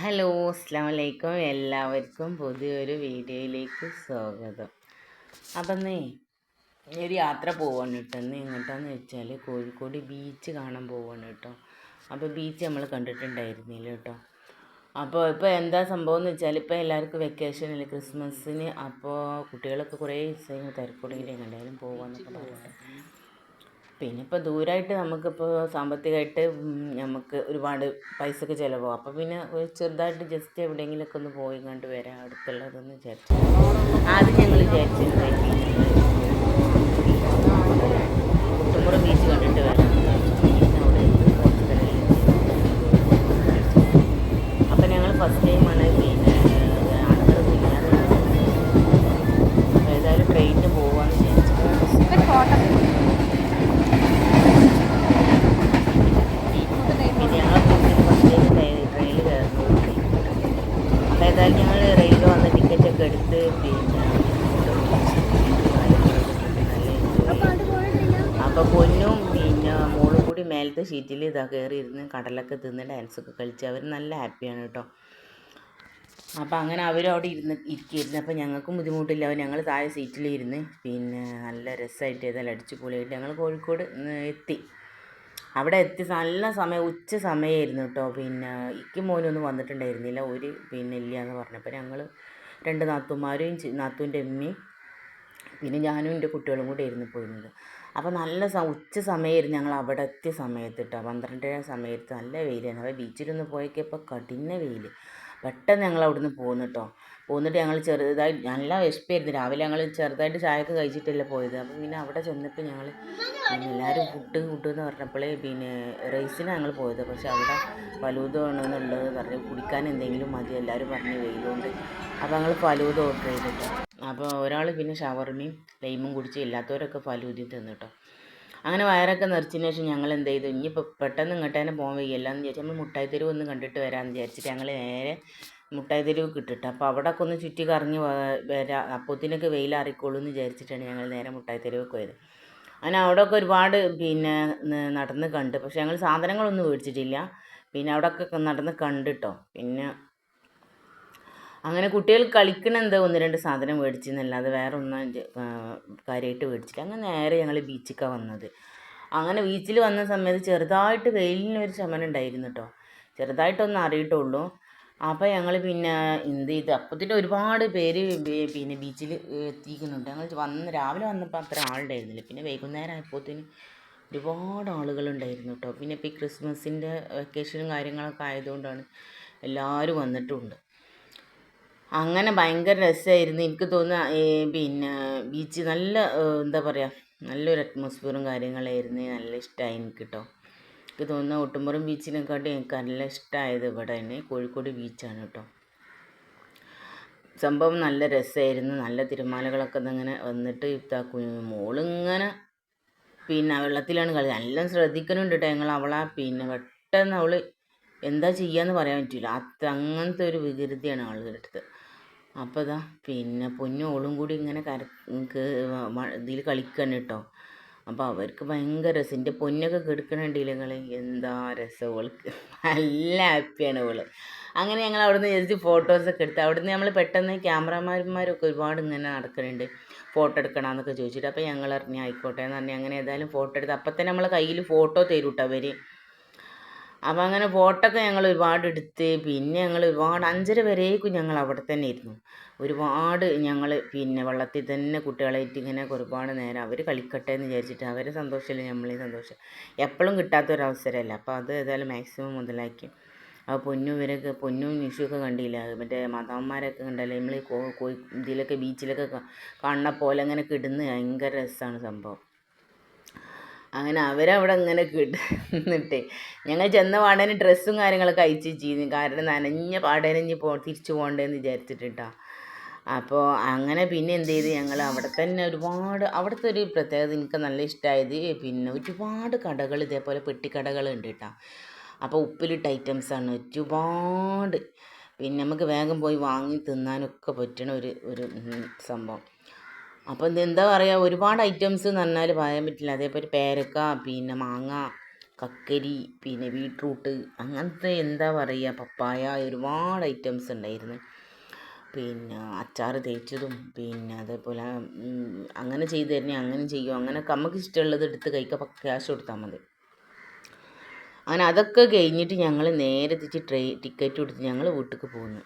Hello അസ്സാം വലൈക്കും എല്ലാവർക്കും പുതിയൊരു വീഡിയോയിലേക്ക് സ്വാഗതം. അപ്പം നീ ഒരു യാത്ര പോവാണ് കേട്ടോ. ഇന്ന് എങ്ങോട്ടാന്ന് വെച്ചാൽ കോഴിക്കോട് ബീച്ച് കാണാൻ പോവാണ് കേട്ടോ. അപ്പോൾ ബീച്ച് നമ്മൾ കണ്ടിട്ടുണ്ടായിരുന്നില്ല കേട്ടോ. അപ്പോൾ ഇപ്പോൾ എന്താ സംഭവം എന്ന് വെച്ചാൽ ഇപ്പോൾ എല്ലാവർക്കും വെക്കേഷനിൽ ക്രിസ്മസിന് അപ്പോൾ കുട്ടികളൊക്കെ കുറേ ദിവസം തിരക്കുടെങ്കിലും എങ്ങനെയായാലും പോകാമെന്നൊക്കെ പറഞ്ഞിട്ട് പിന്നെ ഇപ്പോൾ ദൂരമായിട്ട് നമുക്കിപ്പോൾ സാമ്പത്തികമായിട്ട് നമുക്ക് ഒരുപാട് പൈസക്ക് ചിലവാകും. അപ്പോൾ പിന്നെ ഒരു ചെറുതായിട്ട് ജസ്റ്റ് എവിടെയെങ്കിലുമൊക്കെ ഒന്ന് പോയി കണ്ട് വരാം അടുത്തുള്ളതെന്ന് വിചാരിച്ചു. ആദ്യം ഞങ്ങൾ വിചാരിച്ചത് എടുത്ത് പിന്നെ അപ്പോൾ പൊന്നും പിന്നെ മോളും കൂടി മേലത്തെ ഷീറ്റിൽ ഇതാ കയറി ഇരുന്ന് കടലൊക്കെ തിന്ന് ഡാൻസൊക്കെ കളിച്ച് അവർ നല്ല ഹാപ്പിയാണ് കേട്ടോ. അപ്പോൾ അങ്ങനെ അവരവിടെ അവിടെ ഇരുന്ന് ഇരിക്കുകയായിരുന്നു അപ്പോൾ ഞങ്ങൾക്കും ബുദ്ധിമുട്ടില്ല. ഞങ്ങൾ താഴെ സീറ്റിൽ ഇരുന്ന് പിന്നെ നല്ല രസമായിട്ട് ഏതായാലും അടിച്ചു പൊളിയായിട്ട് ഞങ്ങൾ കോഴിക്കോട് എത്തി. അവിടെ എത്തി നല്ല സമയം ഉച്ച സമയമായിരുന്നു കേട്ടോ. പിന്നെ ഇക്കും മോനൊന്നും വന്നിട്ടുണ്ടായിരുന്നില്ല. ഒരു പിന്നെ ഇല്ല എന്ന് പറഞ്ഞപ്പോൾ ഞങ്ങൾ രണ്ട് നാത്തുമാരും നാത്തൂന്റെ അമ്മയും പിന്നെ ഞാനും എന്റെ കുട്ടികളും കൂടെ ആയിരുന്നു പോയിരുന്നത്. അപ്പോൾ നല്ല ഉച്ച സമയമായിരുന്നു ഞങ്ങൾ അവിടെ എത്തിയ സമയത്ത് കേട്ടോ പന്ത്രണ്ടര സമയത്ത് നല്ല വെയിലായിരുന്നു. അപ്പോൾ ബീച്ചിലൊന്ന് പോയേക്കപ്പോൾ കഠിന വെയിൽ പെട്ടെന്ന് ഞങ്ങൾ അവിടുന്ന് പോന്നു കേട്ടോ പോന്നിട്ട് ഞങ്ങൾ ചെറുതായി നല്ല വിശപ്പായിരുന്നു. രാവിലെ ഞങ്ങൾ ചെറുതായിട്ട് ചായയൊക്കെ കഴിച്ചിട്ടല്ലേ പോയത്. അപ്പം പിന്നെ അവിടെ ചെന്നപ്പോൾ ഞങ്ങൾ എല്ലാവരും ഫുഡ് ഫുഡ് എന്ന് പറഞ്ഞപ്പോഴേ പിന്നെ റൈസിനാണ് ഞങ്ങൾ പോയത്. പക്ഷെ അവിടെ ഫലൂദ വേണമെന്നുള്ളത് പറഞ്ഞു കുടിക്കാൻ എന്തെങ്കിലും മതി. എല്ലാവരും പറഞ്ഞ് വെയിലുണ്ട്. അപ്പോൾ ഞങ്ങൾ ഫലൂദ ഓർഡർ ചെയ്തിട്ടോ. അപ്പോൾ ഒരാൾ പിന്നെ ഷവർമയും ലൈമും കുടിച്ച് ഇല്ലാത്തവരൊക്കെ ഫലൂതി തിന്നു അങ്ങനെ വയറൊക്കെ നിറച്ചതിന് ശേഷം ഞങ്ങൾ എന്ത് ചെയ്തു ഇനിയിപ്പോൾ പെട്ടെന്ന് ഇങ്ങോട്ട് തന്നെ പോകാൻ വയ്യല്ല എന്ന് വിചാരിച്ചു നമ്മൾ മുട്ടായി തെരുവ് ഒന്ന് കണ്ടിട്ട് വരാമെന്ന് വിചാരിച്ചിട്ട് ഞങ്ങൾ നേരെ മുട്ടായി തെരുവ് കിട്ടിട്ട്. അപ്പോൾ അവിടെയൊക്കെ ഒന്ന് ചുറ്റി കറങ്ങി വരാം അപ്പോത്തിനൊക്കെ വെയിലാറിക്കോളൂ എന്ന് വിചാരിച്ചിട്ടാണ് ഞങ്ങൾ നേരെ മുട്ടായി തെരുവ് പോയത്. അങ്ങനെ അവിടെയൊക്കെ ഒരുപാട് പിന്നെ നടന്ന് കണ്ട്. പക്ഷേ ഞങ്ങൾ സാധനങ്ങളൊന്നും മേടിച്ചിട്ടില്ല. പിന്നെ അവിടെയൊക്കെ നടന്ന് കണ്ടിട്ടോ. പിന്നെ അങ്ങനെ കുട്ടികൾ കളിക്കണ എന്താ ഒന്ന് രണ്ട് സാധനം മേടിച്ചെന്നല്ലാതെ വേറെ ഒന്നും കാര്യമായിട്ട് മേടിച്ചില്ല അങ്ങനെ നേരെ ഞങ്ങൾ ബീച്ചിലേക്കാണ് വന്നത്. അങ്ങനെ ബീച്ചിൽ വന്ന സമയത്ത് ചെറുതായിട്ട് വെയിലിനൊരു ശമനം ഉണ്ടായിരുന്നു കേട്ടോ ചെറുതായിട്ടൊന്നും അറിയിട്ടുള്ളൂ. അപ്പോൾ ഞങ്ങൾ പിന്നെ എന്ത് ചെയ്ത് അപ്പത്തിന്റെ ഒരുപാട് പേര് പിന്നെ ബീച്ചിൽ എത്തിക്കുന്നുണ്ട്. ഞങ്ങൾ വന്ന് രാവിലെ വന്നപ്പോൾ അത്ര ആളുണ്ടായിരുന്നില്ല. പിന്നെ വൈകുന്നേരം ആയപ്പോഴത്തേന് ഒരുപാട് ആളുകളുണ്ടായിരുന്നു കേട്ടോ പിന്നെ ഇപ്പോൾ ഈ ക്രിസ്മസിന്റെ വെക്കേഷനും കാര്യങ്ങളൊക്കെ ആയതുകൊണ്ടാണ് എല്ലാവരും വന്നിട്ടുണ്ട്. അങ്ങനെ ഭയങ്കര രസമായിരുന്നു എനിക്ക് തോന്നുന്നു പിന്നെ ബീച്ച് നല്ല എന്താ പറയുക നല്ലൊരു അറ്റ്മോസ്ഫിയറും കാര്യങ്ങളായിരുന്നു. നല്ല ഇഷ്ടമായി എനിക്ക് കേട്ടോ എനിക്ക് തോന്നുന്നു ഒട്ടുമ്പുറം ബീച്ചിനെക്കാട്ടും എനിക്ക് നല്ല ഇഷ്ടമായത് ഇവിടെ തന്നെ കോഴിക്കോട് ബീച്ചാണ് കേട്ടോ. സംഭവം നല്ല രസമായിരുന്നു നല്ല തിരമാലകളൊക്കെ ഇങ്ങനെ വന്നിട്ട് ഇതാക്കും മോളിങ്ങനെ പിന്നെ വെള്ളത്തിലാണ് കളി എല്ലാം ശ്രദ്ധിക്കണുണ്ട് കേട്ടോ ഞങ്ങൾ അവളെ പിന്നെ പെട്ടെന്ന് അവൾ എന്താ ചെയ്യാന്ന് പറയാൻ പറ്റില്ല അത് അങ്ങനത്തെ ഒരു വികൃതിയാണ് അവളുടെ അടുത്ത്. അപ്പോൾ ഇതാ പിന്നെ പൊന്നും ഓളും കൂടി ഇങ്ങനെ കര ഇതിൽ കളിക്കണം കേട്ടോ അപ്പോൾ അവർക്ക് ഭയങ്കര രസം. എന്റെ പൊന്നൊക്കെ കെടുക്കണുണ്ടെങ്കിൽ നിങ്ങൾ എന്താ രസം ഓൾക്ക്. നല്ല ഹാപ്പിയാണ് ഓൾ. അങ്ങനെ ഞങ്ങൾ അവിടുന്ന് ജസ്റ്റ് ഫോട്ടോസൊക്കെ എടുത്ത് അവിടുന്ന് നമ്മൾ പെട്ടെന്ന് ക്യാമറമാന്മാരൊക്കെ ഒരുപാട് ഇങ്ങനെ നടക്കുന്നുണ്ട് ഫോട്ടോ എടുക്കണമെന്നൊക്കെ ചോദിച്ചിട്ട് അപ്പോൾ ഞങ്ങൾ അറിഞ്ഞ് ആയിക്കോട്ടെ എന്ന് പറഞ്ഞ്. അങ്ങനെ ഏതായാലും ഫോട്ടോ എടുത്ത് അപ്പം തന്നെ നമ്മളെ കയ്യിൽ ഫോട്ടോ തരും കേട്ടോ അവർ അപ്പോൾ അങ്ങനെ ഫോട്ടോ ഒക്കെ ഞങ്ങൾ ഒരുപാട് എടുത്ത് പിന്നെ ഞങ്ങൾ ഒരുപാട് അഞ്ചര വരേക്കും ഞങ്ങൾ അവിടെ തന്നെ ഇരുന്നു. ഒരുപാട് ഞങ്ങൾ പിന്നെ വള്ളത്തിൽ തന്നെ കുട്ടികളായിട്ട് ഇങ്ങനെ ഒരുപാട് നേരം അവർ കളിക്കട്ടെ എന്ന് വിചാരിച്ചിട്ട് അവരെ സന്തോഷമില്ല നമ്മളെയും സന്തോഷം. എപ്പോഴും കിട്ടാത്തൊരവസരമല്ല. അപ്പോൾ അത് ഏതായാലും മാക്സിമം മുതലാക്കി. ആ പൊന്നും ഇവരൊക്കെ പൊന്നും നിഷുവൊക്കെ കണ്ടില്ല? മറ്റേ മാതാവന്മാരൊക്കെ കണ്ടല്ലേ? നമ്മൾ കോഴി ഇതിലൊക്കെ ബീച്ചിലൊക്കെ കാണുന്ന പോലെ അങ്ങനെ കിടന്ന് ഭയങ്കര രസമാണ് സംഭവം. അങ്ങനെ അവരവിടെ അങ്ങനെ കിടന്നിട്ട് ഞങ്ങൾ ചെന്ന പാടേന് ഡ്രസ്സും കാര്യങ്ങളൊക്കെ അയച്ച് ചെയ്യുന്നു കാരണം നനഞ്ഞ പാടേനെ ഇനി പോ തിരിച്ചു പോകണ്ടേന്ന് വിചാരിച്ചിട്ടാ അപ്പോൾ അങ്ങനെ പിന്നെ എന്ത് ചെയ്ത്? ഞങ്ങൾ അവിടെ തന്നെ ഒരുപാട് അവിടുത്തെ ഒരു പ്രത്യേകത എനിക്ക് നല്ല ഇഷ്ടമായത് പിന്നെ ഒരുപാട് കടകൾ ഇതേപോലെ പെട്ടിക്കടകൾ ഉണ്ട് കേട്ടോ. അപ്പോൾ ഉപ്പിലിട്ട ഐറ്റംസാണ് ഒരുപാട്. പിന്നെ നമുക്ക് വേഗം പോയി വാങ്ങി തിന്നാനൊക്കെ പറ്റണ ഒരു ഒരു സംഭവം. അപ്പോൾ എന്താ പറയുക ഒരുപാട് ഐറ്റംസ് എന്ന് പറഞ്ഞാൽ പറയാൻ പറ്റില്ല. അതേപോലെ പേരക്ക പിന്നെ മാങ്ങ കക്കരി പിന്നെ ബീട്രൂട്ട് അങ്ങനത്തെ എന്താ പറയുക പപ്പായ ഒരുപാട് ഐറ്റംസ് ഉണ്ടായിരുന്നു. പിന്നെ അച്ചാർ തേച്ചതും പിന്നെ അതേപോലെ അങ്ങനെ ചെയ്ത് തരണേ അങ്ങനെ ചെയ്യും. അങ്ങനെ നമുക്ക് ഇഷ്ടമുള്ളത് എടുത്ത് കഴിക്കുക ക്യാഷ് കൊടുത്താൽ മതി. അങ്ങനെ അതൊക്കെ കഴിഞ്ഞിട്ട് ഞങ്ങൾ നേരെ തിരിച്ച് ട്രെയിൻ ടിക്കറ്റ് കൊടുത്ത് ഞങ്ങൾ വീട്ടിലേക്ക് പോന്നു.